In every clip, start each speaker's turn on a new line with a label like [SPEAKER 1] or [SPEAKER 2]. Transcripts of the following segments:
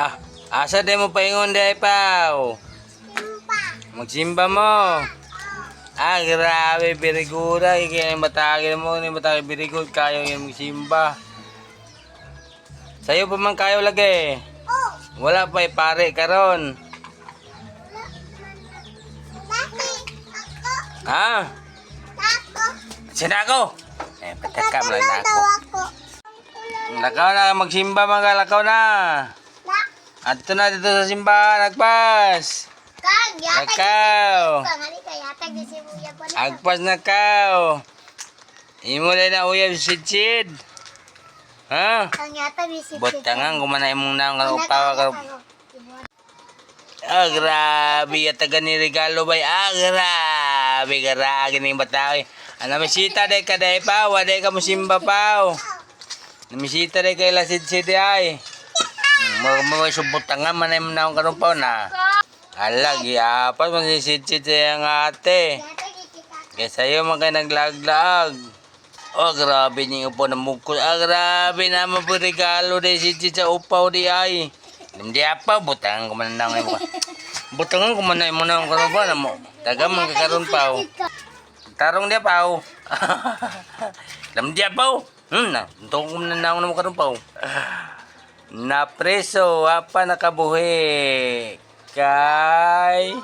[SPEAKER 1] Ah, asa di mo paingon di paw? Magsimba mo. Ah, grabe, good. Ay, kaya yung batagin mo, yung batagin, very good. Kayo yung magsimba. Sa'yo pa man kayo lagi. Wala pa, eh, pare karon. Ha? Sinako? Eh, patakam lang ako. Lakaw na, magsimba mga lakaw na. Adto na dito sa simbahan, agpas.
[SPEAKER 2] Kang, yatag
[SPEAKER 1] Lakaw.
[SPEAKER 2] Kang, halika, yatag di si Buya pa na.
[SPEAKER 1] Agpas na kaw. Imo lang na uyab sid Ha?
[SPEAKER 2] Kang, yatag di si
[SPEAKER 1] Botangan kumanay mong naong ka upawa ka. Ah, grabe. Yataga ni regalo bay. Ah, grabe. Garagi ni bataw. Ano misita day ka day pa. Waday ka musimba pa. Namisita day kay lasid sid ay. Mga mga subutangan manay mo naong karong pa na. Alag, yapas man si sid sid ang ate. Kaya sa'yo mga naglaglag. Oh, grabe niyo po na mukul. Ah, grabe naman po regalo de si Chi sa upaw di ay. Hindi apa, butang ko man na ngayon. Butangan ko man na mo na ang karon ba na mo. Taga man kakaroon pa. Tarong dia pa. Lam dia pa. Hmm, na. Tungkol ko na na mo karon pa. Na preso, apa nakabuhi. Kay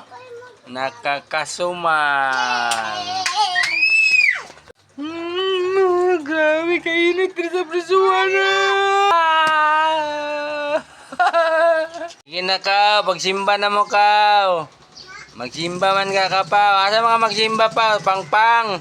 [SPEAKER 1] nakakasuman. Hmm, grabe kainit din sa prisuan na. Sige na ka, pagsimba na mo ka. Magsimba man ka ka pa. Asa mga magsimba pa? Pang pang.